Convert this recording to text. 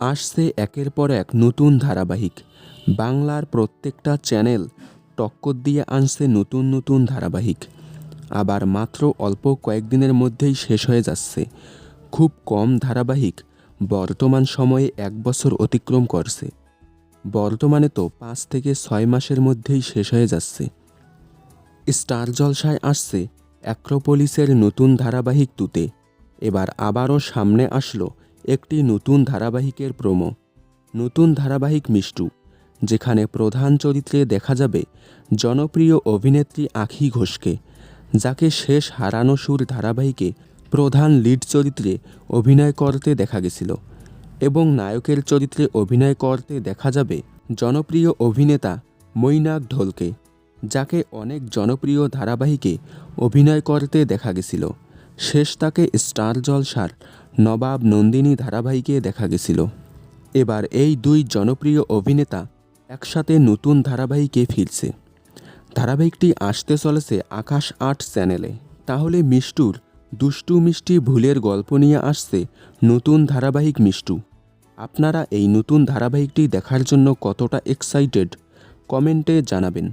আসছে একের পর এক নতুন ধারাবাহিক। বাংলার প্রত্যেকটা চ্যানেল টক্কর দিয়ে আনছে নতুন নতুন ধারাবাহিক। আবার মাত্র অল্প কয়েকদিনের মধ্যেই শেষ হয়ে যাচ্ছে। খুব কম ধারাবাহিক বর্তমান সময়ে এক বছর অতিক্রম করছে। বর্তমানে তো পাঁচ থেকে ছয় মাসের মধ্যেই শেষ হয়ে যাচ্ছে। স্টার জলসায় আসছে অ্যাক্রোপলিসের নতুন ধারাবাহিক তুতে। এবার আবারও সামনে আসলো একটি নতুন ধারাবাহিকের প্রোমো। নতুন ধারাবাহিক মিষ্টু, যেখানে প্রধান চরিত্রে দেখা যাবে জনপ্রিয় অভিনেত্রী আখি ঘোষকে, যাকে শেষ হারানো সুর ধারাবাহিকে প্রধান লিড চরিত্রে অভিনয় করতে দেখা গেছিল এবং নায়কের চরিত্রে অভিনয় করতে দেখা যাবে জনপ্রিয় অভিনেতা মৈনাক ঢোলকে, যাকে অনেক জনপ্রিয় ধারাবাহিকে অভিনয় করতে দেখা গেছিল। শেষ তাকে স্টার জলসার নবাব নন্দিনী ধারাবাহিকে দেখা গেছিল। এবার এই দুই জনপ্রিয় অভিনেতা একসাথে নতুন ধারাবাহিকে ফিরছে। ধারাবাহিকটি আসতে চলেছে আকাশ আট চ্যানেলে। তাহলে মিষ্টুর দুষ্টু মিষ্টি ভুলের গল্প নিয়ে আসছে নতুন ধারাবাহিক মিষ্টু। আপনারা এই নতুন ধারাবাহিকটি দেখার জন্য কতটা এক্সাইটেড কমেন্টে জানাবেন।